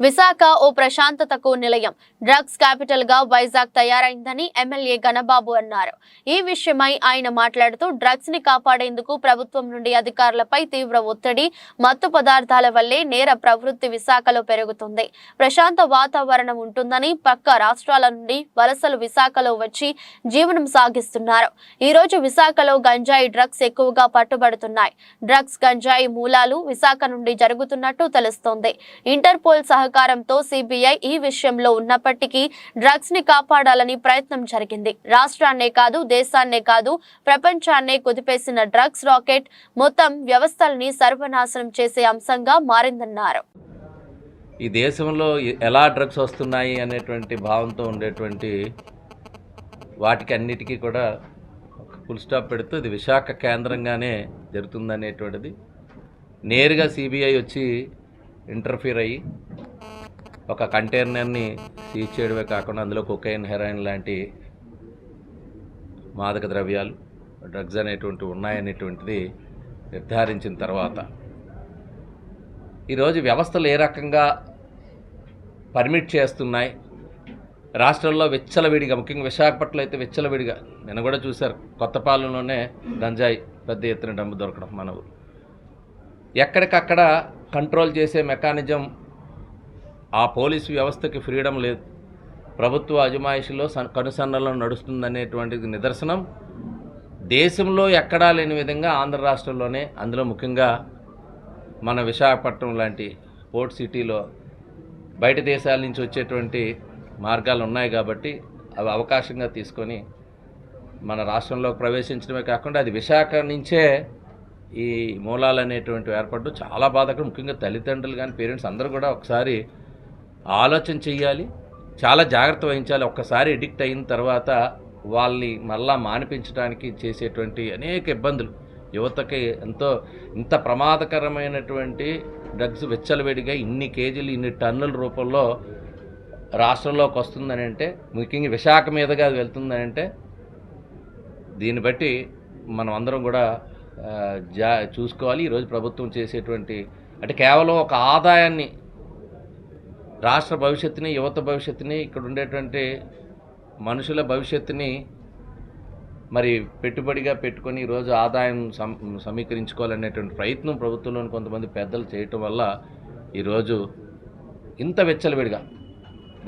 విశాఖ ఓ ప్రశాంతతకు నిలయం. డ్రగ్స్ క్యాపిటల్గా వైజాగ్ తయారైందని ఎమ్మెల్యే గణబాబు అన్నారు. ఈ విషయమై ఆయన మాట్లాడుతూ డ్రగ్స్ని కాపాడేందుకు ప్రభుత్వం నుండి అధికారులపై తీవ్ర ఒత్తిడి మత్తు పదార్థాల వల్లే నేర ప్రవృత్తి విశాఖలో పెరుగుతుంది. ప్రశాంత వాతావరణం ఉంటుందని పక్క రాష్ట్రాల నుండి వలసలు విశాఖలో వచ్చి జీవనం సాగిస్తున్నారు. ఈ రోజు విశాఖలో గంజాయి డ్రగ్స్ ఎక్కువగా పట్టుబడుతున్నాయి. డ్రగ్స్ గంజాయి మూలాలు విశాఖ నుండి జరుగుతున్నట్టు తెలుస్తోంది. ఇంటర్పోల్ సహకారంతో సిబిఐ ఈ విషయంలో ఉన్నప్పటికీ డ్రగ్స్ని కాపాడాలని ప్రయత్నం జరిగింది. రాష్ట్రాన్నే కాదు దేశాన్నే కాదు ప్రపంచాన్నే కుదిపేసిన డ్రగ్స్ రాకెట్ మొత్తం వ్యవస్థల్ని సర్వనాశనం చేసే అంశంగా మారిందన్నారు. ఈ దేశంలో ఎలా డ్రగ్స్ వస్తున్నాయి అనేటువంటి భావంతో ఉండేటువంటి వాటికి అన్నిటికీ కూడా ఫుల్ స్టాప్ పెడుతూ ఇది విశాఖ కేంద్రంగానే జరుగుతుందనేటువంటిది. నేరుగా సిబిఐ వచ్చి ఇంటర్ఫీర్ అయ్యి ఒక కంటైనర్ని సీజ్ చేయడమే కాకుండా అందులో కొకైన్ హెరాయిన్ లాంటి మాదక ద్రవ్యాలు డ్రగ్స్ అనేటువంటివి ఉన్నాయనేటువంటిది నిర్ధారించిన తర్వాత. ఈరోజు వ్యవస్థలు ఏ రకంగా పర్మిట్ చేస్తున్నాయి? రాష్ట్రంలో విచ్చలవిడిగా ముఖ్యంగా విశాఖపట్నంలో అయితే విచ్చలవిడిగా నిన్న కూడా చూశారు కొత్తపాలెంలోనే గంజాయి పెద్ద ఎత్తున డబ్బు దొరకడం మన ఊరు ఎక్కడికక్కడ కంట్రోల్ చేసే మెకానిజం ఆ పోలీసు వ్యవస్థకి ఫ్రీడమ్ లేదు. ప్రభుత్వ అజమాయిషిలో సన్ కనుసన్నలో నడుస్తుందనేటువంటిది నిదర్శనం. దేశంలో ఎక్కడా లేని విధంగా ఆంధ్ర రాష్ట్రంలోనే అందులో ముఖ్యంగా మన విశాఖపట్నం లాంటి పోర్ట్ సిటీలో బయట దేశాల నుంచి వచ్చేటువంటి మార్గాలు ఉన్నాయి కాబట్టి అవి అవకాశంగా తీసుకొని మన రాష్ట్రంలో ప్రవేశించడమే కాకుండా అది విశాఖ నుంచే ఈ మూలాలు అనేటువంటివి ఏర్పడడం చాలా బాధకరం. ముఖ్యంగా తల్లిదండ్రులు కానీ పేరెంట్స్ అందరూ కూడా ఒకసారి ఆలోచన చెయ్యాలి చాలా జాగ్రత్త వహించాలి. ఒక్కసారి ఎడిక్ట్ అయిన తర్వాత వాళ్ళని మళ్ళా మానిపించడానికి చేసేటువంటి అనేక ఇబ్బందులు. యువతకి ఎంతో ఇంత ప్రమాదకరమైనటువంటి డ్రగ్స్ వెచ్చలవేడిగా ఇన్ని కేజీలు ఇన్ని టన్నుల రూపంలో రాష్ట్రంలోకి వస్తుందని అంటే ముఖ్యంగా విశాఖ మీదుగా అది వెళ్తుందని అంటే దీన్ని బట్టి మనం అందరం కూడా జా చూసుకోవాలి. ఈరోజు ప్రభుత్వం చేసేటువంటి అంటే కేవలం ఒక ఆదాయాన్ని రాష్ట్ర భవిష్యత్తుని యువత భవిష్యత్తుని ఇక్కడ ఉండేటువంటి మనుషుల భవిష్యత్తుని మరి పెట్టుబడిగా పెట్టుకొని ఈరోజు ఆదాయం సమ సమీకరించుకోవాలనేటువంటి ప్రయత్నం ప్రభుత్వంలోని కొంతమంది పెద్దలు చేయటం వల్ల ఈరోజు ఇంత వెచ్చలవిడిగా.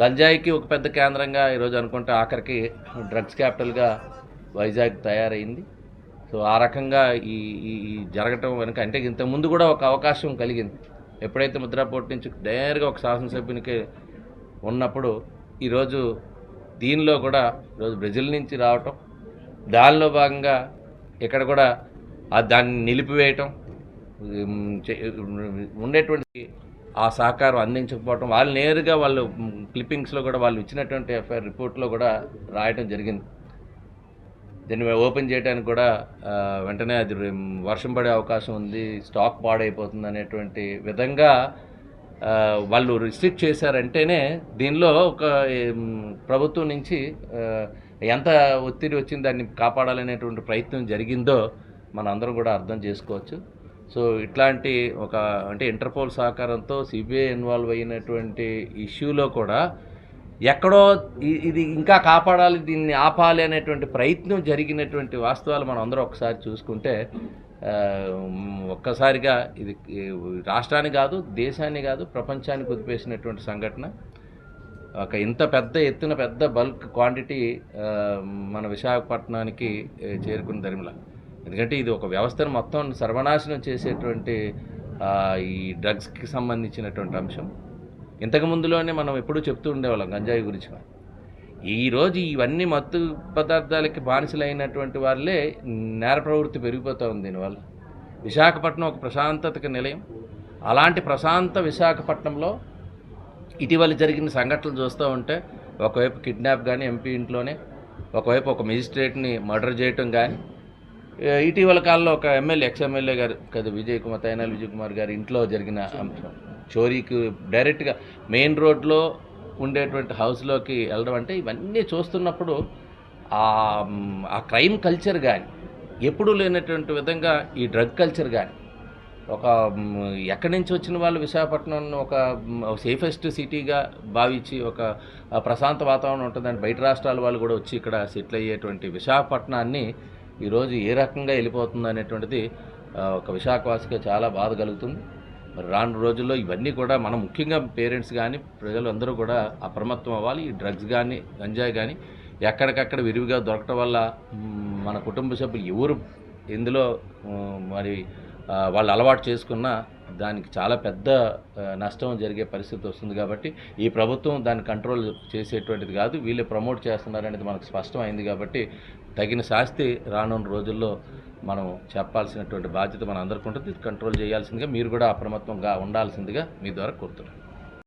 గంజాయికి ఒక పెద్ద కేంద్రంగా ఈరోజు అనుకుంటే ఆఖరికి డ్రగ్స్ క్యాపిటల్గా వైజాగ్ తయారైంది. సో ఆ రకంగా ఈ ఈ ఈ జరగటం వెనుక అంటే ఇంతకు ముందు కూడా ఒక అవకాశం కలిగింది. ఎప్పుడైతే ముద్రాపోర్ట్ నుంచి నేరుగా ఒక శాసనసభ్యునికి ఉన్నప్పుడు ఈరోజు దీనిలో కూడా ఈరోజు బ్రెజిల్ నుంచి రావటం దానిలో భాగంగా ఇక్కడ కూడా ఆ దాన్ని నిలిపివేయటం చే- ఉండేటువంటి ఆ సహకారం అందించకపోవటం వాళ్ళు నేరుగా వాళ్ళు క్లిప్పింగ్స్లో కూడా వాళ్ళు ఇచ్చినటువంటి ఎఫ్ఐఆర్ రిపోర్ట్లో కూడా రాయటం జరిగింది. దీన్ని ఓపెన్ చేయడానికి కూడా వెంటనే అది వర్షం పడే అవకాశం ఉంది స్టాక్ పాడైపోతుంది అనేటువంటి విధంగా వాళ్ళు రిస్ట్రిక్ట్ చేశారంటేనే దీనిలో ఒక ప్రభుత్వం నుంచి ఎంత ఒత్తిడి వచ్చింది దాన్ని కాపాడాలనేటువంటి ప్రయత్నం జరిగిందో మన అందరం కూడా అర్థం చేసుకోవచ్చు. సో ఇట్లాంటి ఒక అంటే ఇంటర్పోల్ సహకారంతో సిబిఐ ఇన్వాల్వ్ అయినటువంటి ఇష్యూలో కూడా ఎక్కడో ఇది ఇంకా కాపాడాలి దీన్ని ఆపాలి అనేటువంటి ప్రయత్నం జరిగినటువంటి వాస్తవాలు మనం అందరం ఒకసారి చూసుకుంటే ఒక్కసారిగా ఇది రాష్ట్రాన్ని కాదు దేశాన్ని కాదు ప్రపంచాన్ని కుదిపేసినటువంటి సంఘటన. ఒక ఇంత పెద్ద ఎత్తున పెద్ద బల్క్ క్వాంటిటీ మన విశాఖపట్నానికి చేరుకున్న దరిమిలా ఎందుకంటే ఇది ఒక వ్యవస్థను మొత్తం సర్వనాశనం చేసేటువంటి ఈ డ్రగ్స్కి సంబంధించినటువంటి అంశం. ఇంతకు ముందులోనే మనం ఎప్పుడూ చెప్తూ ఉండేవాళ్ళం గంజాయి గురించి ఈరోజు ఇవన్నీ మత్తు పదార్థాలకి బానిసలైనటువంటి వాళ్ళే నేర ప్రవృత్తి పెరిగిపోతూ ఉంది దీనివల్ల. విశాఖపట్నం ఒక ప్రశాంతతకు నిలయం. అలాంటి ప్రశాంత విశాఖపట్నంలో ఇటీవల జరిగిన సంఘటనలు చూస్తూ ఉంటే ఒకవైపు కిడ్నాప్ కానీ ఎంపీ ఇంట్లోనే ఒకవైపు ఒక మెజిస్ట్రేట్ని మర్డర్ చేయటం కానీ ఇటీవల కాలంలో ఒక ఎమ్మెల్యే ఎక్స్ ఎమ్మెల్యే గారు కదా విజయ్ కుమార్ తైనాలి విజయ్ కుమార్ గారి ఇంట్లో జరిగిన అంశం చోరీకి డైరెక్ట్గా మెయిన్ రోడ్లో ఉండేటువంటి హౌస్లోకి వెళ్ళడం అంటే ఇవన్నీ చూస్తున్నప్పుడు ఆ క్రైమ్ కల్చర్ కానీ ఎప్పుడూ లేనటువంటి విధంగా ఈ డ్రగ్ కల్చర్ కానీ ఒక ఎక్కడి నుంచి వచ్చిన వాళ్ళు విశాఖపట్నం ఒక సేఫెస్ట్ సిటీగా భావించి ఒక ప్రశాంత వాతావరణం ఉంటుందని బయట రాష్ట్రాల వాళ్ళు కూడా వచ్చి ఇక్కడ సెటిల్ అయ్యేటువంటి విశాఖపట్నాన్ని ఈరోజు ఏ రకంగా వెళ్ళిపోతుంది అనేటువంటిది ఒక విశాఖవాసిగా చాలా బాధ కలుగుతుంది. మరి రాను రోజుల్లో ఇవన్నీ కూడా మనం ముఖ్యంగా పేరెంట్స్ కానీ ప్రజలు అందరూ కూడా అప్రమత్తం అవ్వాలి. ఈ డ్రగ్స్ కానీ గంజాయి కానీ ఎక్కడికక్కడ విరివిగా దొరకటం వల్ల మన కుటుంబ సభ్యులు ఎవరు ఇందులో మరి వాళ్ళు అలవాటు చేసుకున్న దానికి చాలా పెద్ద నష్టం జరిగే పరిస్థితి వస్తుంది కాబట్టి ఈ ప్రభుత్వం దాన్ని కంట్రోల్ చేసేటువంటిది కాదు వీళ్ళే ప్రమోట్ చేస్తున్నారనేది మనకు స్పష్టమైంది కాబట్టి తగిన శాస్తి రానున్న రోజుల్లో మనం చెప్పాల్సినటువంటి బాధ్యత మన అందరికీ ఉంటుంది కంట్రోల్ చేయాల్సిందిగా మీరు కూడా అప్రమత్తంగా ఉండాల్సిందిగా మీ ద్వారా కోరుతున్నాను.